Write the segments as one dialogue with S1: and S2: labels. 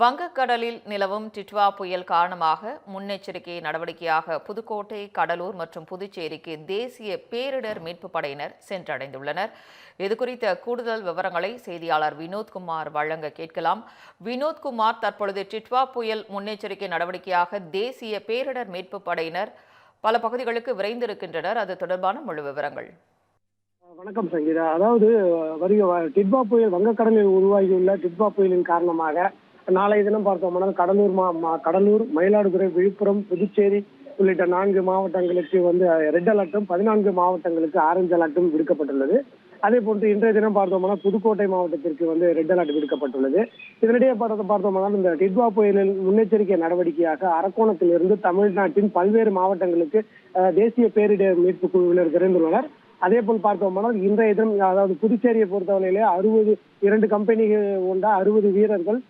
S1: வங்கக்கடலில் நிலவும் டிட்வா புயல் காரணமாக முன்னெச்சரிக்கை நடவடிக்கையாக புதுக்கோட்டை கடலூர் மற்றும் புதுச்சேரிக்கு தேசிய பேரிடர் மீட்புப் படையினர் சென்றடைந்துள்ளனர். இதுகுறித்த கூடுதல் விவரங்களை செய்தியாளர் வினோத்குமார் வழங்க கேட்கலாம். வினோத்குமார் தற்பொழுது டிட்வா புயல் முன்னெச்சரிக்கை நடவடிக்கையாக தேசிய பேரிடர் மீட்புப் படையினர் பல பகுதிகளுக்கு விரைந்திருக்கின்றனர். அது தொடர்பான முழு விவரங்கள்.
S2: வணக்கம் சங்கீதா. அதாவது வருக டிட்வா புயல் வங்கக்கடலில் உருவாகியுள்ள டிட்வா புயலின் காரணமாக நாளைய தினம் பார்த்தோம்னால் கடலூர் மா மா- கடலூர் மயிலாடுதுறை விழுப்புரம் புதுச்சேரி உள்ளிட்ட நான்கு மாவட்டங்களுக்கு வந்து ரெட் அலர்ட்டும் பதினான்கு மாவட்டங்களுக்கு ஆரஞ்சு அலர்ட்டும் விடுக்கப்பட்டுள்ளது. அதே போன்று இன்றைய தினம் பார்த்தோம்னா புதுக்கோட்டை மாவட்டத்திற்கு வந்து ரெட் அலர்ட் விடுக்கப்பட்டுள்ளது. இதனிடையே பார்த்த இந்த டிட்வா புயலில் முன்னெச்சரிக்கை நடவடிக்கையாக அரக்கோணத்திலிருந்து தமிழ்நாட்டின் பல்வேறு மாவட்டங்களுக்கு தேசிய பேரிடர் மீட்பு குழுவினர் விரைந்துள்ளனர். அதே போல் பார்த்தோம்னால் இன்றைய தினம் அதாவது புதுச்சேரியை பொறுத்தவரையிலே அறுபது இரண்டு கம்பெனிகள் கொண்ட அறுபது வீரர்கள்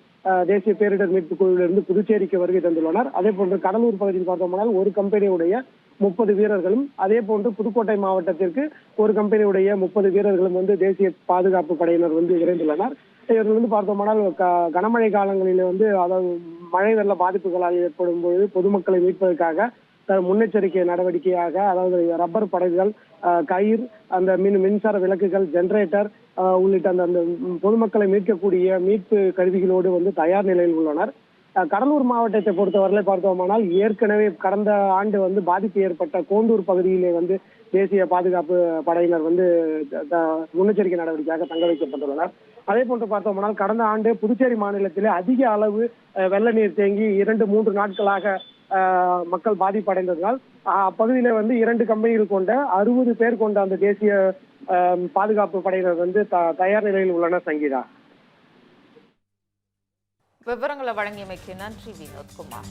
S2: தேசிய பேரிடர் மீட்பு குழுவிலிருந்து புதுச்சேரிக்கு வருகை தந்துள்ளனர். அதே போன்று கடலூர் பகுதியில் பார்த்தோம்னால் ஒரு கம்பெனியுடைய முப்பது வீரர்களும் அதே போன்று புதுக்கோட்டை மாவட்டத்திற்கு ஒரு கம்பெனியுடைய முப்பது வீரர்களும் வந்து தேசிய பாதுகாப்பு படையினர் வந்து விரைந்துள்ளனர் இவர்கள் வந்து பார்த்தோம்னால் க- கனமழை காலங்களில் வந்து அதாவது மழை வெள்ள பாதிப்புகளால் ஏற்படும் பொழுது பொதுமக்களை மீட்பதற்காக முன்னெச்சரிக்கை நடவடிக்கையாக அதாவது ரப்பர் படகுகள் கயிர் கயிறு அந்த மின் மின்சார விளக்குகள் ஜெனரேட்டர் உள்ளிட்ட அந்த அந்த பொதுமக்களை மீட்கக்கூடிய மீட்பு கருவிகளோடு வந்து தயார் நிலையில் உள்ளனர். கடலூர் மாவட்டத்தை பொறுத்தவரை பார்த்தோமானால் ஏற்கனவே கடந்த ஆண்டு வந்து பாதிப்பு ஏற்பட்ட கோண்டூர் பகுதியிலே வந்து தேசிய பாதுகாப்பு படையினர் வந்து த- த- முன்னெச்சரிக்கை நடவடிக்கையாக தங்க வைக்கப்பட்டுள்ளனர். அதே போன்று பார்த்தோம்னால் கடந்த ஆண்டு புதுச்சேரி மாநிலத்திலே அதிக அளவு வெள்ள நீர் தேங்கி இரண்டு மூன்று நாட்களாக மக்கள் பாதிப்படைந்ததால் அப்பகுதியில வந்து இரண்டு கம்பெனிகள் கொண்ட அறுபது பேர் கொண்ட அந்த தேசிய பாதுகாப்பு படையினர் வந்து தயார் நிலையில் உள்ளனர் சங்கீதா.
S1: விவரங்களை வழங்கியமைக்கு நன்றி வினோத்குமார்.